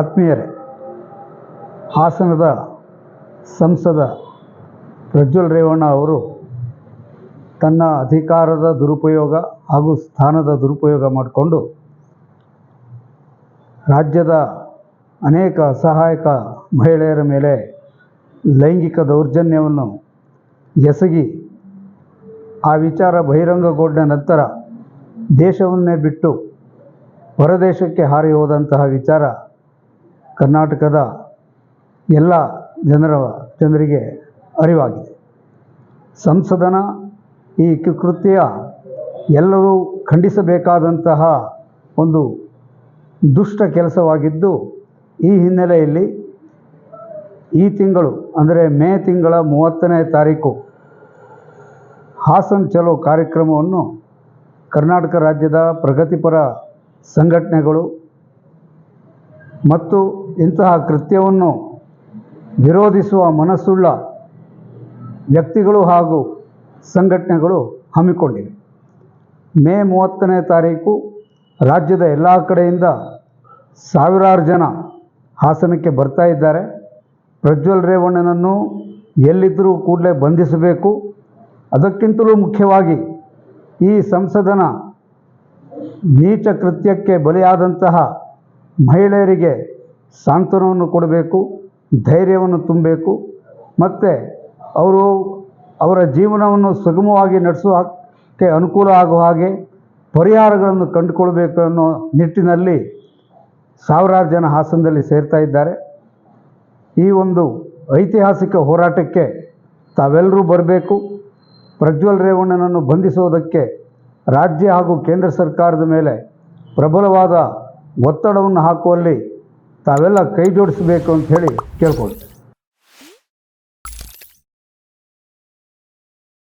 ಆತ್ಮೀಯರೇ, ಹಾಸನದ ಸಂಸದ ಪ್ರಜ್ವಲ್ ರೇವಣ್ಣ ಅವರು ತನ್ನ ಅಧಿಕಾರದ ದುರುಪಯೋಗ ಹಾಗೂ ಸ್ಥಾನದ ದುರುಪಯೋಗ ಮಾಡಿಕೊಂಡು ರಾಜ್ಯದ ಅನೇಕ ಸಹಾಯಕ ಮಹಿಳೆಯರ ಮೇಲೆ ಲೈಂಗಿಕ ದೌರ್ಜನ್ಯವನ್ನು ಎಸಗಿ, ಆ ವಿಚಾರ ಬಹಿರಂಗಗೊಂಡ ನಂತರ ದೇಶವನ್ನೇ ಬಿಟ್ಟು ಹೊರದೇಶಕ್ಕೆ ಹಾರಿ ಹೋದಂತಹ ವಿಚಾರ ಕರ್ನಾಟಕದ ಎಲ್ಲ ಜನರ, ಜನರಿಗೆ ಅರಿವಾಗಿದೆ. ಸಂಸದನ ಈ ಕೃತ್ಯ ಎಲ್ಲರೂ ಖಂಡಿಸಬೇಕಾದಂತಹ ಒಂದು ದುಷ್ಟ ಕೆಲಸವಾಗಿದ್ದು, ಈ ಹಿನ್ನೆಲೆಯಲ್ಲಿ ಈ ತಿಂಗಳು, ಅಂದರೆ ಮೇ ತಿಂಗಳ ಮೂವತ್ತನೇ ತಾರೀಕು, ಹಾಸನ್ ಚಲೋ ಕಾರ್ಯಕ್ರಮವನ್ನು ಕರ್ನಾಟಕ ರಾಜ್ಯದ ಪ್ರಗತಿಪರ ಸಂಘಟನೆಗಳು ಮತ್ತು ಇಂತಹ ಕೃತ್ಯವನ್ನು ವಿರೋಧಿಸುವ ಮನಸ್ಸುಳ್ಳ ವ್ಯಕ್ತಿಗಳು ಹಾಗೂ ಸಂಘಟನೆಗಳು ಹಮ್ಮಿಕೊಂಡಿವೆ. ಮೇ ಮೂವತ್ತನೇ ತಾರೀಕು ರಾಜ್ಯದ ಎಲ್ಲ ಕಡೆಯಿಂದ ಸಾವಿರಾರು ಜನ ಹಾಸನಕ್ಕೆ ಬರ್ತಾ ಇದ್ದಾರೆ. ಪ್ರಜ್ವಲ್ ರೇವಣ್ಣನನ್ನು ಎಲ್ಲಿದ್ದರೂ ಕೂಡಲೇ ಬಂಧಿಸಬೇಕು. ಅದಕ್ಕಿಂತಲೂ ಮುಖ್ಯವಾಗಿ ಈ ಸಂಸದನ ನೀಚ ಕೃತ್ಯಕ್ಕೆ ಬಲಿಯಾದಂತಹ ಮಹಿಳೆಯರಿಗೆ ಸಾಂತ್ವನವನ್ನು ಕೊಡಬೇಕು, ಧೈರ್ಯವನ್ನು ತುಂಬಬೇಕು, ಮತ್ತು ಅವರು ಅವರ ಜೀವನವನ್ನು ಸುಗಮವಾಗಿ ನಡೆಸುವಕ್ಕೆ ಅನುಕೂಲ ಆಗುವ ಹಾಗೆ ಪರಿಹಾರಗಳನ್ನು ಕಂಡುಕೊಳ್ಬೇಕು ಅನ್ನೋ ನಿಟ್ಟಿನಲ್ಲಿ ಸಾವಿರಾರು ಜನ ಹಾಸನದಲ್ಲಿ ಸೇರ್ತಾ ಇದ್ದಾರೆ. ಈ ಒಂದು ಐತಿಹಾಸಿಕ ಹೋರಾಟಕ್ಕೆ ತಾವೆಲ್ಲರೂ ಬರಬೇಕು. ಪ್ರಜ್ವಲ್ ರೇವಣ್ಣನನ್ನು ಬಂಧಿಸುವುದಕ್ಕೆ ರಾಜ್ಯ ಹಾಗೂ ಕೇಂದ್ರ ಸರ್ಕಾರದ ಮೇಲೆ ಪ್ರಬಲವಾದ ಒತ್ತಡವನ್ನು ಹಾಕುವಲ್ಲಿ ತಾವೆಲ್ಲ ಕೈ ಜೋಡಿಸಬೇಕು ಅಂತ ಹೇಳಿ ಕೇಳ್ಕೊಳ್ತೀನಿ